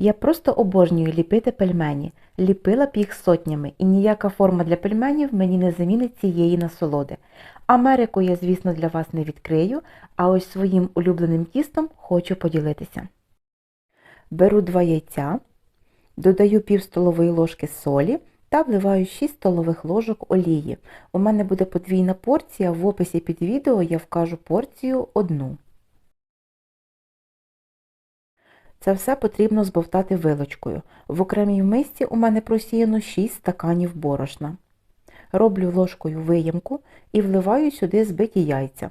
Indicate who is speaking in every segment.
Speaker 1: Я просто обожнюю ліпити пельмені, ліпила б їх сотнями, і ніяка форма для пельменів мені не замінить цієї насолоди. Америку я, звісно, для вас не відкрию, а ось своїм улюбленим тістом хочу поділитися. Беру два яйця, додаю пів столової ложки солі та вливаю 6 столових ложок олії. У мене буде подвійна порція, в описі під відео я вкажу порцію одну. Це все потрібно збовтати вилочкою. В окремій мисці у мене просіяно 6 стаканів борошна. Роблю ложкою виємку і вливаю сюди збиті яйця.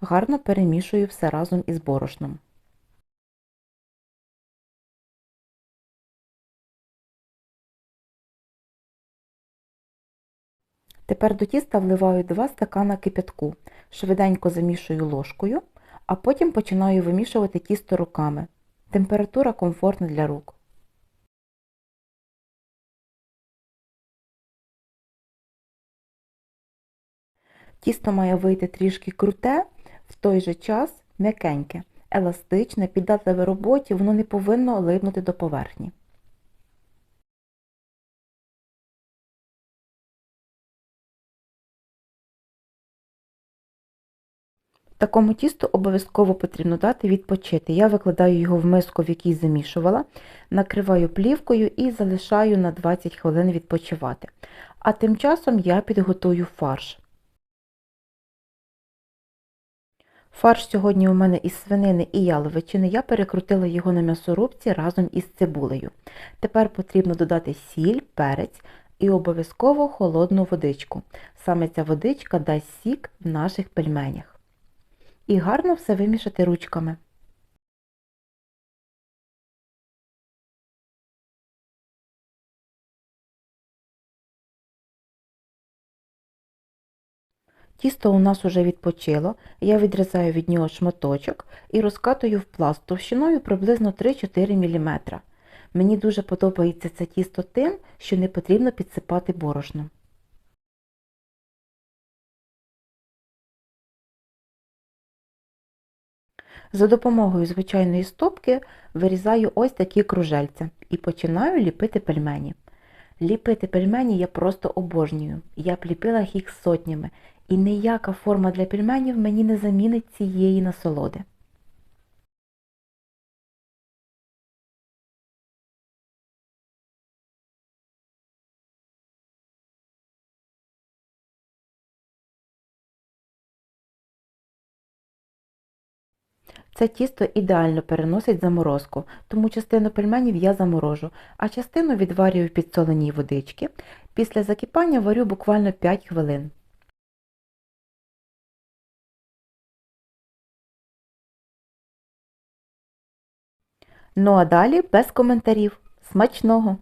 Speaker 1: Гарно перемішую все разом із борошном. Тепер до тіста вливаю 2 стакана кипятку, швиденько замішую ложкою, а потім починаю вимішувати тісто руками. Температура комфортна для рук. Тісто має вийти трішки круте, в той же час м'якеньке, еластичне, піддатливе роботі, воно не повинно липнути до поверхні. Такому тісту обов'язково потрібно дати відпочити. Я викладаю його в миску, в якій замішувала, накриваю плівкою і залишаю на 20 хвилин відпочивати. А тим часом я підготую фарш. Фарш сьогодні у мене із свинини і яловичини. Я перекрутила його на м'ясорубці разом із цибулею. Тепер потрібно додати сіль, перець і обов'язково холодну водичку. Саме ця водичка дасть сік в наших пельменях і гарно все вимішати ручками. Тісто у нас уже відпочило, я відрізаю від нього шматочок і розкатую в пласт товщиною приблизно 3-4 мм. Мені дуже подобається це тісто тим, що не потрібно підсипати борошном. За допомогою звичайної стопки вирізаю ось такі кружельця і починаю ліпити пельмені. Ліпити пельмені я просто обожнюю. Я б ліпила їх сотнями, і ніяка форма для пельменів мені не замінить цієї насолоди. Це тісто ідеально переносить заморозку, тому частину пельменів я заморожу, а частину відварюю в підсоленій водички. Після закипання варю буквально 5 хвилин. Ну а далі без коментарів. Смачного!